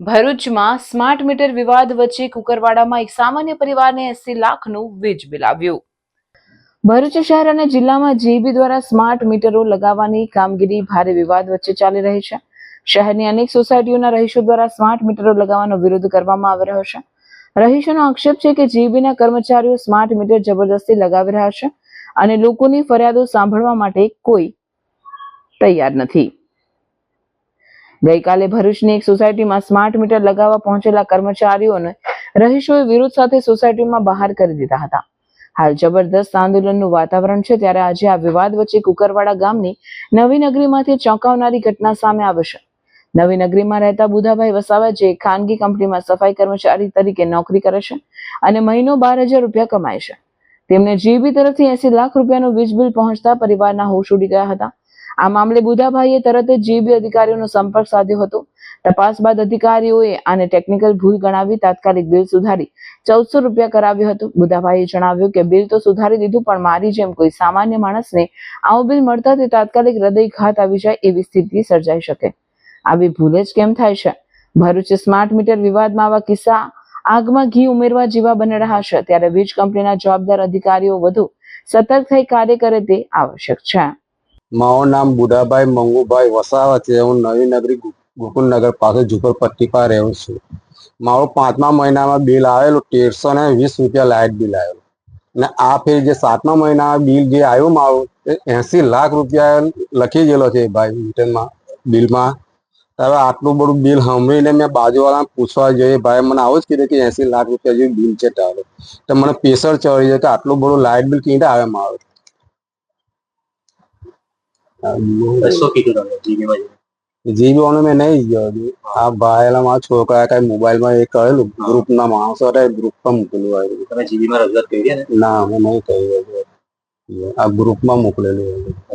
ભરૂચમાં smart meter વિવાદ વચ્ચે કુકરવાડામાં એક સામાન્ય પરિવારને એસી લાખનું વીજ બિલ આવ્યું. ભરૂચ શહેર અને જિલ્લામાં જીબી દ્વારા સ્માર્ટ મીટરો લગાવવાની કામગીરી ભારે વિવાદ વચ્ચે ચાલી રહી છે. શહેરની અનેક સોસાયટીઓના રહીશો દ્વારા સ્માર્ટ મીટરો લગાવવાનો વિરોધ કરવામાં આવી રહ્યો છે. રહીશોનો આક્ષેપ છે કે જીબીના કર્મચારીઓ સ્માર્ટ મીટર જબરદસ્તી લગાવી રહ્યા છે અને લોકોની ફરિયાદો સાંભળવા માટે કોઈ તૈયાર નથી. ગઈકાલે ભરૂચની એક સોસાયટીમાં સ્માર્ટ મીટર લગાવવા પહોંચેલા કર્મચારીઓને રહીશોએ વિરોધ સાથે સોસાયટીમાં બહાર કરી દીધા હતા. હાલ જબરદસ્ત આંદોલનનું વાતાવરણ છે, ત્યારે આજે આ વિવાદ વચ્ચે કુકરવાડા ગામની નવી નગરીમાંથી ચોંકાવનારી ઘટના સામે આવે છે. નવી નગરીમાં રહેતા બુધાભાઈ વસાવા જે ખાનગી કંપનીમાં સફાઈ કર્મચારી તરીકે નોકરી કરે છે અને મહિનો બાર હજાર રૂપિયા કમાય છે. તેમને જીબી તરફથી એસી લાખ રૂપિયાનું વીજ બિલ પહોંચતા પરિવારના હોશ ઉડી ગયા હતા. આ મામલે બુધાભાઈએ તરત જ જીબી અધિકારીઓનો સંપર્ક સાધ્યો હતો. તપાસ બાદ અધિકારીઓએ આને ટેકનિકલ ભૂલ ગણાવી તાત્કાલિક બિલ સુધારી ચૌદસો રૂપિયા કરાવ્યું હતું. બુધાભાઈએ જણાવ્યું કે બિલ તો સુધારી દીધું, પણ મારી જેમ કોઈ સામાન્ય માણસને આવું બિલ મળતા તે તાત્કાલિક હૃદયઘાત આવી જાય એવી સ્થિતિ સર્જાઈ શકે. આવી ભૂલ જ કેમ થાય છે? ભરૂચ સ્માર્ટ મીટર વિવાદમાં આવા કિસ્સા આગમાં ઘી ઉમેરવા જેવા બની રહ્યા છે. ત્યારે વીજ કંપનીના જવાબદાર અધિકારીઓ વધુ સતર્ક થઈ કાર્ય કરે તે આવશ્યક છે. મારું નામ બુધાભાઈ મંગુભાઈ વસાવા છે. હું નવી નગરી ગોકુલનગર પાસે ઝુંપડપટ્ટી પર રહું છું. મારું પાંચમા મહિનામાં બિલ આવેલું, તેરસો ને વીસ રૂપિયા લાઇટ બિલ આવેલું. અને આ ફેર જે સાતમા મહિનામાં બિલ જે આવ્યું મારું, એ એસી લાખ રૂપિયા લખી ગયેલો છે ભાઈ મીટરમાં બિલમાં. હવે આટલું બધું બિલ સાંભળીને મેં બાજુવાળાને પૂછવા જોઈએ, ભાઈ, મને આવું જ કીધું કે એસી લાખ રૂપિયા જેવું બિલ છે તારું. તો મને પ્રેશર ચડી જાય કે આટલું બધું લાઇટ બિલ કેવી આવે મારું? જીબી ઓન મેં નહીં ગયો હજુ. આ ભાઈ મારા છોકરા કઈ મોબાઈલમાં એ કરેલું ગ્રુપ ના માણસો હતા ગ્રુપમાં મોકલું આવ્યું તમે જીબી માં રજૂઆત કરી ના? મેં નહીં કહ્યું આ આ ગ્રુપમાં મોકલેલું હતું